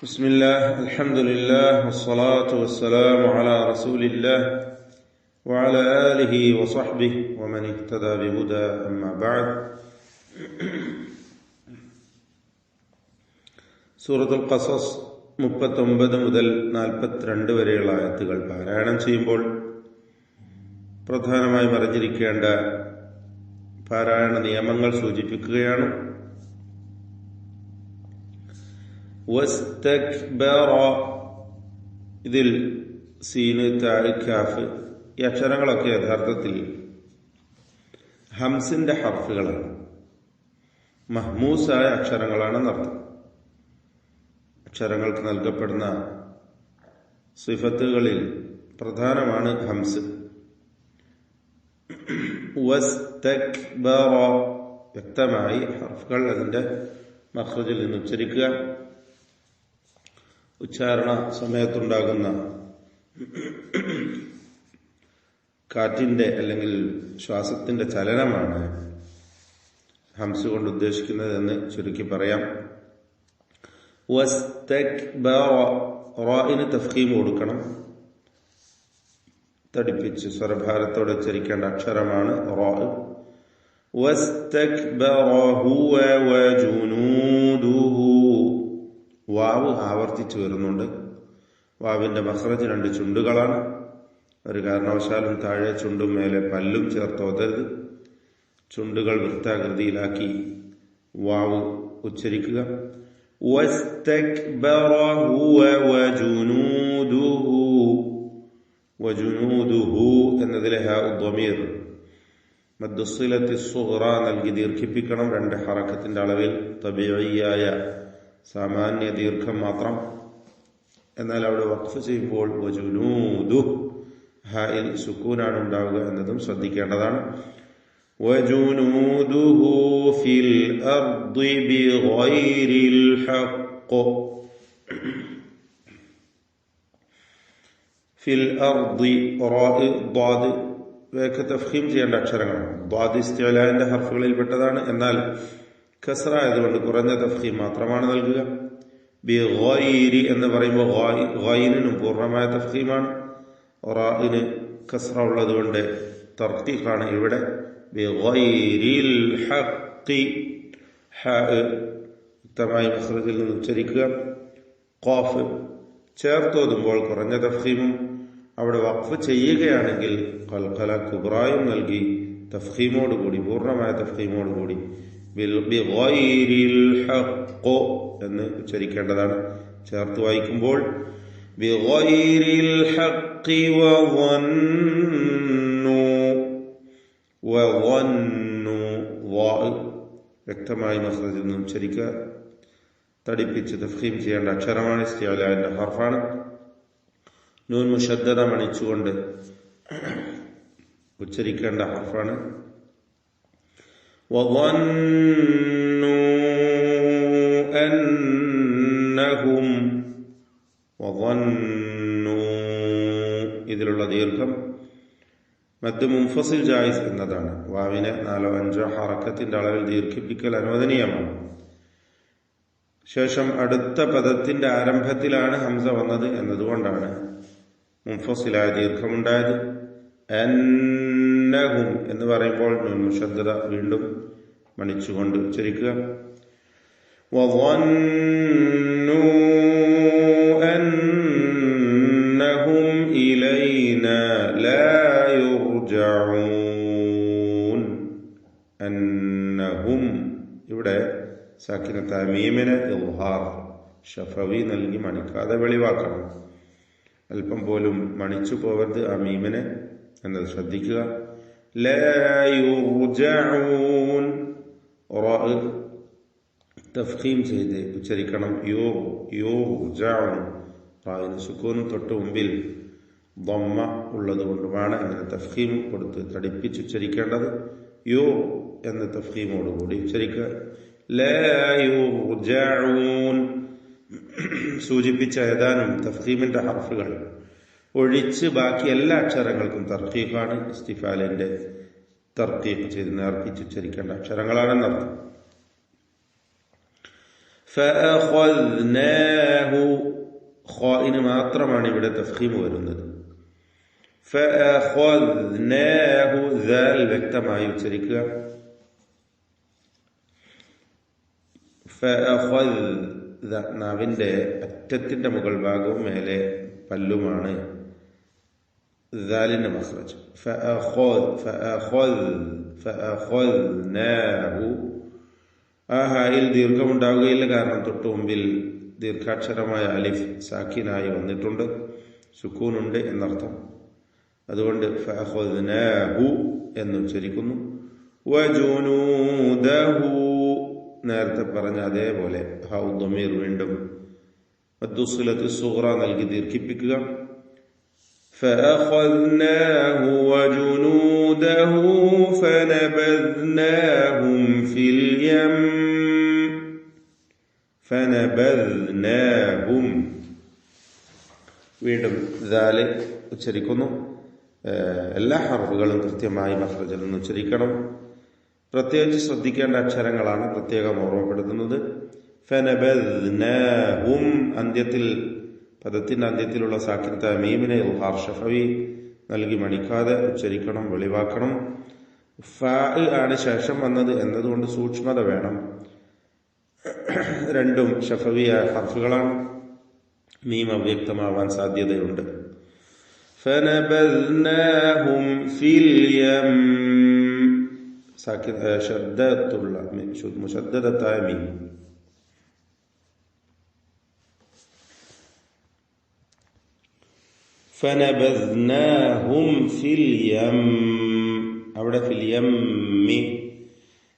بسم الله الحمد لله والصلاة والسلام على رسول الله وعلى آله وصحبه ومن اهتدى بهدى أما بعد സൂറത്തുൽ ഖസസ് മുപ്പത്തൊമ്പത് മുതൽ നാൽപ്പത്തിരണ്ട് വരെയുള്ള ആയത്തുകൾ പാരായണം ചെയ്യുമ്പോൾ പ്രധാനമായും അറിഞ്ഞിരിക്കേണ്ട പാരായണ നിയമങ്ങൾ സൂചിപ്പിക്കുകയാണ് ഇതിൽ സീന് താഴ്ക്കാഫ് കാഫ് ഈ അക്ഷരങ്ങളൊക്കെ യഥാർത്ഥത്തിൽ ഹംസിന്റെ ഹർഫുകളാണ്. മഹ്മൂസായ അക്ഷരങ്ങളാണെന്നർത്ഥം അക്ഷരങ്ങൾക്ക് നൽകപ്പെടുന്ന സിഫത്തുകളിൽ പ്രധാനമാണ് ഹംസ്. വ്യക്തമായി ഹർഫുകൾ അതിന്റെ മഹ്റജിൽ നിന്ന് ഉച്ചരിക്കുക. ഉച്ചാരണ സമയത്തുണ്ടാകുന്ന കാറ്റിന്റെ അല്ലെങ്കിൽ ശ്വാസത്തിന്റെ ചലനമാണ് ഹംസ് കൊണ്ട് ഉദ്ദേശിക്കുന്നത് എന്ന് ചുരുക്കി പറയാം. റോയിന് തഫ്കീം കൊടുക്കണം. തടിപ്പിച്ച് സ്വരഭാരത്തോടെ ഉച്ചരിക്കേണ്ട അക്ഷരമാണ് റോ. റാ വാവ് ആവർത്തിച്ചു വരുന്നുണ്ട്. വാവിന്റെ മഹ്റജ് രണ്ട് ചുണ്ടുകളാണ്. ഒരു കാരണവശാലും താഴെ ചുണ്ടും മേലെ പല്ലും ചേർത്ത് ഒതരുത്. ചുണ്ടുകൾ വൃത്താകൃതിയിലാക്കി വാവ് ഉച്ചരിക്കുക. എന്നതിലെ മദ്ദുസിലത്തി സുഹറ നൽകി ദീർഘിപ്പിക്കണം രണ്ട് ഹറക്കത്തിന്റെ അളവിൽ തബിയായ സാമാന്യ ദീർഘം മാത്രം എന്നാൽ അവിടെ വഖഫ് ചെയ്യുമ്പോൾ വജുനൂദു ഹായിൽ സുക്കൂനാണ് ഉണ്ടാവുക എന്നതും ശ്രദ്ധിക്കേണ്ടതാണ് وجنوده في الأرض بغير الحق في الأرض راء ضاد ഇവയൊക്കെ തഫ്ഹീം ചെയ്യേണ്ട അക്ഷരങ്ങളാണ് ദ്വാദ് ഇസ്തിഅലാന്റെ ഹർഫുകളിൽ പെട്ടതാണ് എന്നാൽ കസ്ര ആയതുകൊണ്ട് കുറഞ്ഞ തഫ്ഹി മാത്രമാണ് നൽകുക. ബി ഗോയിരി എന്ന് പറയുമ്പോൾ ഗോയിനും പൂർണമായ തഫ്ഹീമാണ് റാഇന് കസ്ര ഉള്ളതുകൊണ്ട് തർക്കീഖാണ് ഇവിടെ. ബി ഗോയിരിൽ ഹഖി വ്യക്തമായി മസ്രത്തിൽ നിന്ന് ഉച്ചരിക്കുക. കോഫ് ചേർത്തോതുമ്പോൾ കുറഞ്ഞ തഫ്ഹീമും അവിടെ വഖഫ് ചെയ്യുകയാണെങ്കിൽ കൽക്കല കുബ്രായും നൽകി തഫ്ഹീമോട് കൂടി പൂർണമായ തഫ്ഹീമോട് കൂടി എന്ന് ഉച്ചരിക്കേണ്ടതാണ്. ചേർത്ത് വായിക്കുമ്പോൾ വ്യക്തമായി മസ്രജിൽ നിന്ന് ഉച്ചരിക്കുക. തടിപ്പിച്ച് തഫ്ഹീം ചെയ്യേണ്ട അക്ഷരമാണ് ഇസ്തിയാലിന്റെ ഹർഫാണ്. നൂൻ മുഷദ്ദത മണിച്ചുകൊണ്ട് ഉച്ചരിക്കേണ്ട ഹർഫാണ്. أنهم ഇതിലുള്ള ദീർഘം മറ്റ് മുംഫസിൽ ജായിസ് എന്നതാണ് വാവിനെ നാലോ അഞ്ചോ ഹറക്കത്തിന്റെ അളവിൽ ദീർഘിപ്പിക്കൽ അനുവദനീയമാണ് ശേഷം അടുത്ത പദത്തിന്റെ ആരംഭത്തിലാണ് ഹംസ വന്നത് എന്നതുകൊണ്ടാണ് മുംഫസിലായ ദീർഘമുണ്ടായത് ഇല്ലഹും എന്ന് പറയുമ്പോൾ മുഷദ്ദത വീണ്ടും മണിച്ചുകൊണ്ട് ഉച്ചരിക്കുക. അന്നഹും ഇവിടെ ഷഫവി നൽകി മണിക്കാതെ വെളിവാക്കണം. അല്പം പോലും മണിച്ചു പോകരുത് ആ മീമിനെ എന്നത് ശ്രദ്ധിക്കുക. തഫ്ഹീം ചെയ്ത് ഉച്ചരിക്കണം. യോ യോ റായിന് സുക്കൂനും തൊട്ട് മുമ്പിൽ ബൊമ്മ ഉള്ളതുകൊണ്ടുമാണ് അങ്ങനെ തഫ്ഹീം കൊടുത്ത് തടിപ്പിച്ച് ഉച്ചരിക്കേണ്ടത്? യോ എന്ന തഫ്ഹീമോടുകൂടി ഉച്ചരിക്കുക. സൂചിപ്പിച്ച ഏതാനും തഫ്ഖീമിന്റെ ഹർഫുകൾ ഒഴിച്ച് ബാക്കി എല്ലാ അക്ഷരങ്ങൾക്കും തർക്കീഖാണ് ഇസ്തിഫാലിന്റെ തർക്കീഖ് ചെയ്ത് നേർപ്പിച്ച് ഉച്ചരിക്കേണ്ട അക്ഷരങ്ങളാണെന്നർത്ഥം ഫഅഖദ്നാഹു മാത്രമാണ് ഇവിടെ തഫ്ഖീം വരുന്നത്. ഫഅഖദ്നാഹു വ്യക്തമായി ഉച്ചരിക്കുക. ഫഅഖദ് നാവിന്റെ അറ്റത്തിന്റെ മുകൾ ഭാഗവും മേലെ പല്ലുമാണ്. ദാലിന്റെ مخرج. فأخذ فأخذ فأخذناه. ആ ഹായിൽ ദീർഘമുണ്ടാവുകയില്ല. കാരണം തൊട്ടു മുമ്പിൽ ദീർഘാക്ഷരമായ അലിഫ് സാക്കിനായി വന്നിട്ടുണ്ട്. സുക്കൂനുണ്ട് എന്നർത്ഥം. അതുകൊണ്ട് എന്ന് ഉച്ചരിക്കുന്നു. വജുനൂദഹു. നേരത്തെ പറഞ്ഞ അതേപോലെ. ഹൗ ദമീർ വീണ്ടും. സുഗ്ര നൽകി ദീർഘിപ്പിക്കുക. فأخذناه وجنوده فنبذناهم في اليم فنبذناهم വീണ്ടും ദാല് ഉച്ചരിക്കുന്നു എല്ലാ ഹർഫുകളും കൃത്യമായി മഹ്റജിൽ നിന്ന് ഉച്ചരിക്കണം പ്രത്യേകിച്ച് ശ്രദ്ധിക്കേണ്ട അക്ഷരങ്ങളാണ് പ്രത്യേകം ഓർമ്മപ്പെടുത്തുന്നത് ഫനബദ്നാഹും അന്ത്യത്തിൽ പദത്തിന്റെ അന്ത്യത്തിലുള്ള സാക്കിർത്ത മീമിനെ ഉഹാർ ഷഫവി നൽകി മണിക്കാതെ ഉച്ചരിക്കണം വെളിവാക്കണം ഫ ആണ് ശേഷം വന്നത് എന്നതുകൊണ്ട് സൂക്ഷ്മത വേണം രണ്ടും ഷഫവിയ ഹർഫുകളാണ് മീം അവ്യക്തമാവാൻ സാധ്യതയുണ്ട് فنبذناهم في اليم സാക്കിൻ ശബ്ദത്തുള്ള മുശദ്ദദത്തായ മീൻ ഫനബദ്നാഹും ഫിൽ യം. അവിടെ ഫിൽ യമ്മി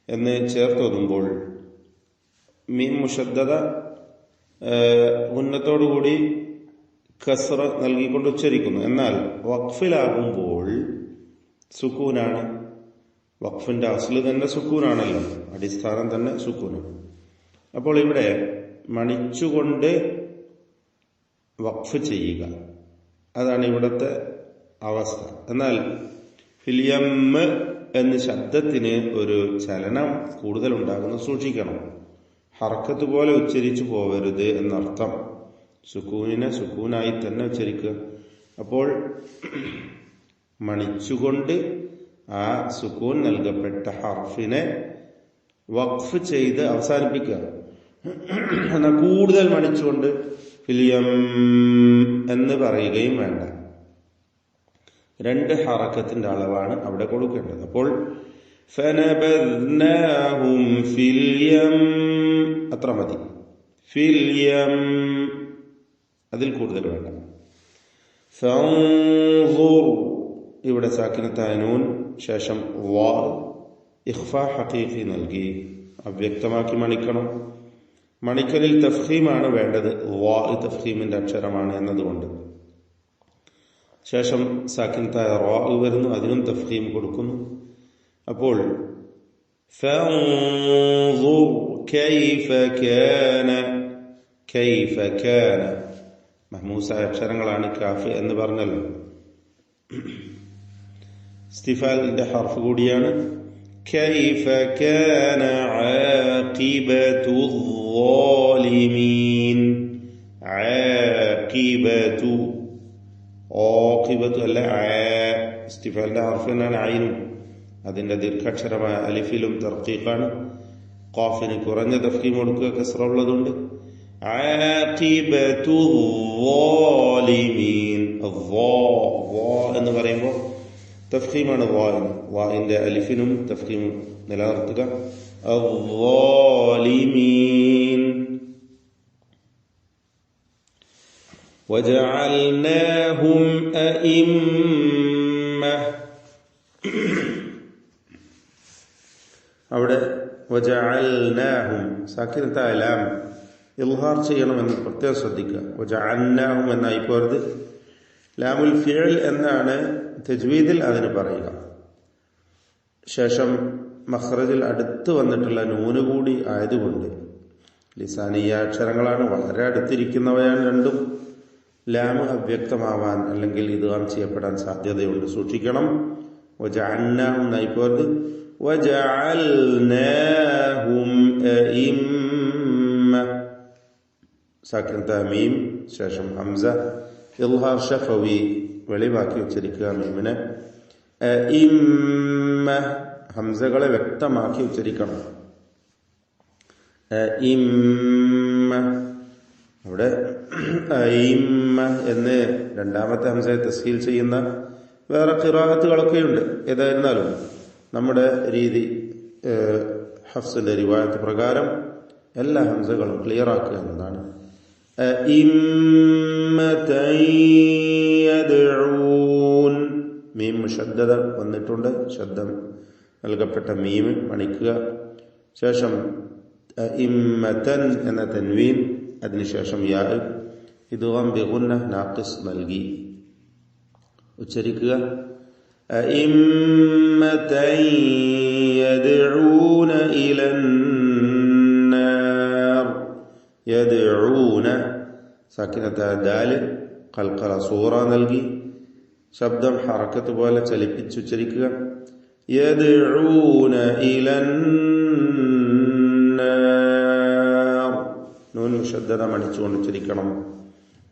എന്ന് ചേർത്തോതുമ്പോൾ മീൻ മുഷദ്ദത ഉന്നത്തോടുകൂടി കസ്ര നൽകിക്കൊണ്ട് ഉച്ചരിക്കുന്നു. എന്നാൽ വഖഫിലാകുമ്പോൾ സുക്കൂനാണ്. വഖഫിന്റെ അസ്ല് തന്നെ സുക്കൂനാണല്ലോ. അടിസ്ഥാനം തന്നെ സുക്കൂനാണ് അപ്പോൾ ഇവിടെ മണിച്ചുകൊണ്ട് വഖഫ് ചെയ്യുക. അതാണ് ഇവിടുത്തെ അവസ്ഥ. എന്നാൽ ഫിലിയമ്മ് എന്ന ശബ്ദത്തിന് ഒരു ചലനം കൂടുതൽ ഉണ്ടാകുന്ന സൂക്ഷിക്കണം. ഹർക്കത്ത് പോലെ ഉച്ചരിച്ചു പോവരുത് എന്നർത്ഥം. സുക്കൂനിനെ സുക്കൂനായി തന്നെ ഉച്ചരിക്കുക. അപ്പോൾ മണിച്ചുകൊണ്ട് ആ സുക്കൂൻ നൽകപ്പെട്ട ഹർഫിനെ വഖഫ് ചെയ്ത് അവസാനിപ്പിക്കുക. എന്നാൽ കൂടുതൽ മണിച്ചുകൊണ്ട് ഫിലിയം എന്ന് പറയുകയും വേണ്ട. രണ്ട് ഹറക്കത്തിന്റെ അളവാണ് അവിടെ കൊടുക്കേണ്ടത്. അപ്പോൾ ഫനബദ്നാഹും അത്ര മതി. ഫില്യം അതിൽ കൂടുതൽ വേണ്ട. ഇവിടെ സാക്കിനത്താനൂൻ ശേഷം വാ ഇഖ്ഫ ഹഖീഖി നൽകി. അവ്യക്തമാക്കി മണിക്കണം. മണിക്കലിൽ തഫ്ഹീമാണ് വേണ്ടത്. വാ തഫ്ഹീമിന്റെ അക്ഷരമാണ് എന്നതുകൊണ്ട്. ശേഷം സാക്കിൻ തായ റോ വരുന്നു അതിനും തഫ്ഹീം കൊടുക്കുന്നു. അപ്പോൾ മഹ്മൂസ അക്ഷരങ്ങളാണ് കാഫ് എന്ന് പറഞ്ഞല്ലോ. സ്റ്റിഫാലിന്റെ ഹർഫ് കൂടിയാണ്. كيف كان عاقبة الظالمين؟ عاقبة عاقبة لا عا استفعال ده عرفنا العين هذا النذير كشر ما ألف لم ترقيقا قاف نكورن دفقي ملك كسر الله ولدون عاقبة الظالمين الظا ظا أنا غريبه തഫ്ഹീമാണ് വാൻ വാഇന്റെ അലിഫിനും തഫ്ഹീം നിലനിർത്തുക الظالمين وجعلناهم أئمة അവിടെ വജഅൽനാഹും സാക്കിനത്തായ ലാം ഇൽഹാർ ചെയ്യണമെന്ന് പ്രത്യേകം ശ്രദ്ധിക്കുക വജഅൽനാഹും എന്നായി പോരുത് ലാമുൽ ഫിയൽ എന്നാണ് തജ്വീദിൽ അതിന് പറയുക. ശേഷം മഹ്റജിൽ അടുത്ത് വന്നിട്ടുള്ള നൂന് കൂടി ആയതുകൊണ്ട് ലിസാനീയ അക്ഷരങ്ങളാണ് വളരെ അടുത്തിരിക്കുന്നവയാണ് രണ്ടും. ലാമ് അവ്യക്തമാവാൻ അല്ലെങ്കിൽ ഇത് ആം ചെയ്യപ്പെടാൻ സാധ്യതയുണ്ട്. സൂക്ഷിക്കണം. ഒജാന്ന എന്നായി പോയത് തമീം ശേഷം ഹംസ. ഇൽഹാർ ഷഫവി വെളിവാക്കി ഉച്ചരിക്കുക മീമിനെ. ഇമ്മ ഹംസകളെ വ്യക്തമാക്കി ഉച്ചരിക്കണം ഇമ്മ. അവിടെ ഇമ്മ എന്ന് രണ്ടാമത്തെ ഹംസയെ തസ്ഹീൽ ചെയ്യുന്ന വേറെ ഖിറാഹത്തുകളൊക്കെയുണ്ട് ഏതായിരുന്നാലും നമ്മുടെ രീതി ഹഫ്സിന്റെ റിവായത്ത് പ്രകാരം എല്ലാ ഹംസകളും ക്ലിയർ ആക്കുക എന്നതാണ്. അഇമ്മത യദ്ഊൻ. മീം വന്നിട്ടുണ്ട്. ശബ്ദം നൽകപ്പെട്ട മീം മണിക്കുക ശേഷം ഇമ്മതൻ എന്ന തൻവീൻ അതിനുശേഷം യാ ഇദ്ഗാം ബിഗുന്ന നാക്കിസ് നൽകി. ഉച്ചരിക്കുക. അഇമ്മത യദ്ഊന ഇലൻ യദൂന സക്കിനത്തായ ദാൽ കൽക്കറ സൂറ നൽകി ശബ്ദം ഹറക്കത്ത് പോലെ ചലിപ്പിച്ചുച്ചരിക്കുക യദൂന നൂൻ ശ്രദ്ധത മണിച്ചുകൊണ്ട് ഉച്ചരിക്കണം.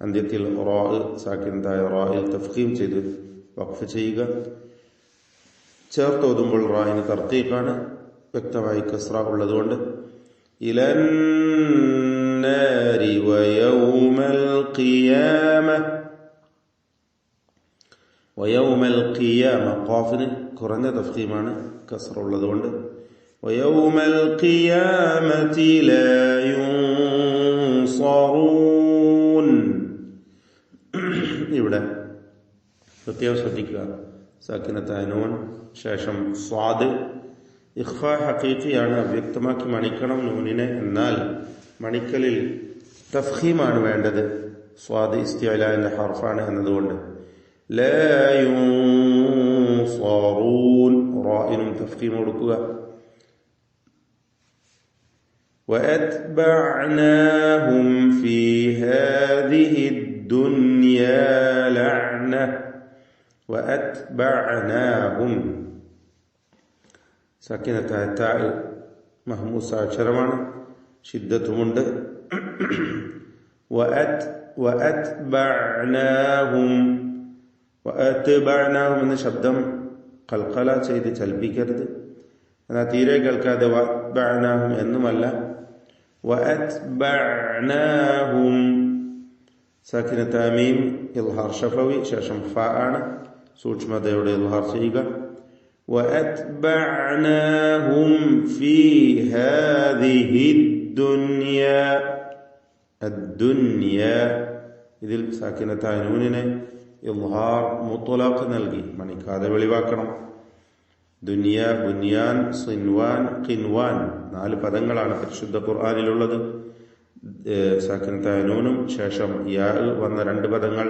അന്ത്യത്തിൽ റോ സാക്കിനത്തായ റോയിൽ തഫ്ഖീം ചെയ്ത് വഖഫ് ചെയ്യുക. ചേർത്ത് ഓതുമ്പോൾ റായിന് തർത്തീക്കാണ് വ്യക്തമായി കസ്ര ഉള്ളതുകൊണ്ട്. ഇലൻ ഇലന്നാരി വയൗമൽ ഖിയാമ വയൗമൽ ഖിയാമ ഖാഫിന് കുറഞ്ഞ തഫ്ഖീമാണ് കസ്ര ഉള്ളതുകൊണ്ട് വയൗമൽ ഖിയാമത്തി ലാ യുൻസറൂൻ ഇവിടെ പ്രത്യേകം ശ്രദ്ധിക്കുക. സാക്കിനത്തായ നൂൻ. ശേഷം സ്വാദ്. ഇഖ്ഫ ഹക്കീഖിയാണ് അവ്യക്തമാക്കി മണിക്കണം നൂനിനെ. എന്നാൽ മണിക്കലിൽ തഫ്ഹീമാണ് വേണ്ടത് സ്വാദ് ഇസ്തിഅല എന്ന ഹർഫാണ് എന്നതുകൊണ്ട് റായിനും തഫ്ഹീം കൊടുക്കുക وأتبعناهم في هذه الدنيا لعنة وأتبعناهم സക്കിനത്തായ താ മഹ്മൂസ അക്ഷരമാണ് ശിദ്ധത്തുമുണ്ട് എന്ന ശബ്ദം കൽക്കല ചെയ്ത് ചൽപ്പിക്കരുത് എന്നാൽ തീരെ കേൾക്കാതെ വഅത്ബഅനാഹും എന്നുമല്ല വഅത്ബഅനാഹും സക്കിനത്താമീം ഇൽഹാർ ഷഫവി ശേഷം ഫ ആണ് സൂക്ഷ്മതയോടെ ഇൽഹാർ ചെയ്യുക وأتبعناهم في هذه الدنيا الدنيا ഇതിൽ സാക്കിനത്തായ നൂനിനെ ഇൽഹാർ മുത്തലാഖ് നൽകി മണിക്കാതെ വെളിവാക്കണം ദുനിയ ബുനിയാൻ സിൻവാൻ കിൻവാൻ നാല് പദങ്ങളാണ് പരിശുദ്ധ ഖുർആാനിലുള്ളത് സാക്കിനത്തായ നൂനും ശേഷം യാ വന്ന രണ്ട് പദങ്ങൾ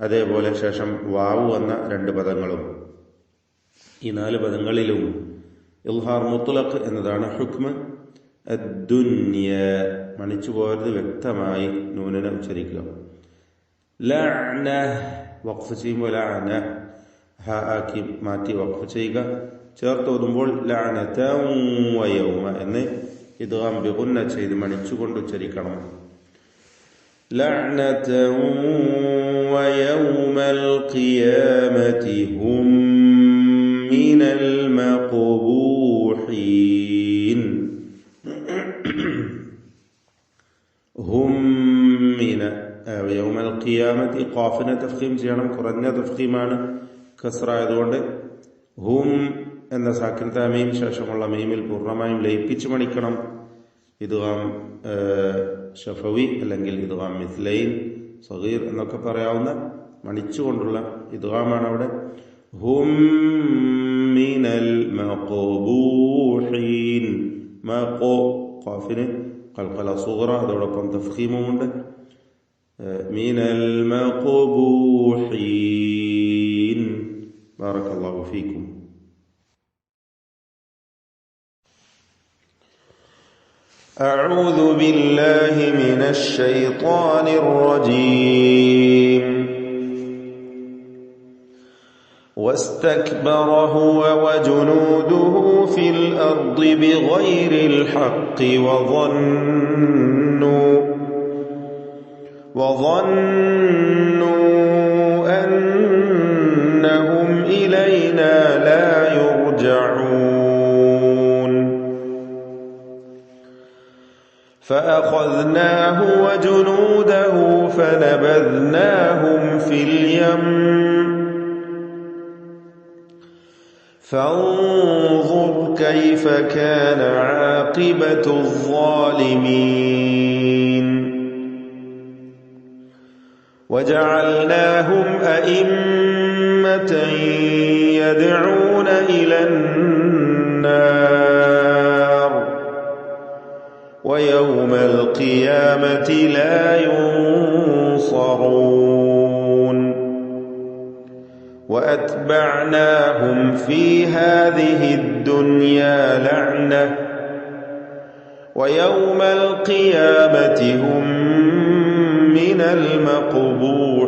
അതേപോലെ ശേഷം വാവ് വന്ന രണ്ട് പദങ്ങളും ഈ നാല് പദങ്ങളിലും ഇൽഹാർ മുത്തലഖ് എന്നതാണ് ഹുക്മ അദ്ദുന്യ മണിച്ചു പോയത് വ്യക്തമായി നൂനനെ ഉച്ചരിക്കുക ലഅന വഖഫ് ചെയ്യുമ്പോൾ ലഅന ഹ ആക്കി മാറ്റി വഖഫ് ചെയ്യുക ചേർത്ത് ഓതുമ്പോൾ ലഅനത വയൗമ എന്ന് ഇദ്ഗാം ബിഗുന്ന ചെയ്ത് മണിച്ചുകൊണ്ട് ഉച്ചരിക്കണം لعنة ويوم القيامة هم من المقبوحين ഹുമ്മിന യൗമൽ ഖിയാമത്തി ഖാഫിനെ തഫ്ഖീം ചെയ്യണം. കുറഞ്ഞ തഫ്ഖീമാണ് കസ്ര ആയതുകൊണ്ട് ഹും എന്ന സാക്കിർത്താമയും ശേഷമുള്ള മീമിൽ പൂർണമായും ലയിപ്പിച്ചു മണിക്കണം. ഇതുവാം ഷഫവി അല്ലെങ്കിൽ ഇതുവാം മിസ്ലൈൻ സഹീർ എന്നൊക്കെ പറയാവുന്ന മണിച്ചുകൊണ്ടുള്ള ഇതുവാമാണ് അവിടെ. ഹും മഖബൂഹീൻ മഖോ قافلة قلقلة صغرى هذا رقم تفخيم من من المقبوحين. بارك الله فيكم. أعوذ بالله من الشيطان الرجيم. واستكبر هو وجنوده في الأرض بغير الحق وظنوا وظنوا أنهم إلينا لا يرجعون. فأخذناه وجنوده فنبذناهم في اليم. فانظر كيف كان عاقبة الظالمين. وجعلناهم أئمة يدعون إلى النار. ويوم القيامة لا ينصرون. وأتبعناهم في هذه الدنيا لعنة. ويوم القيامة هم من المقبوحين.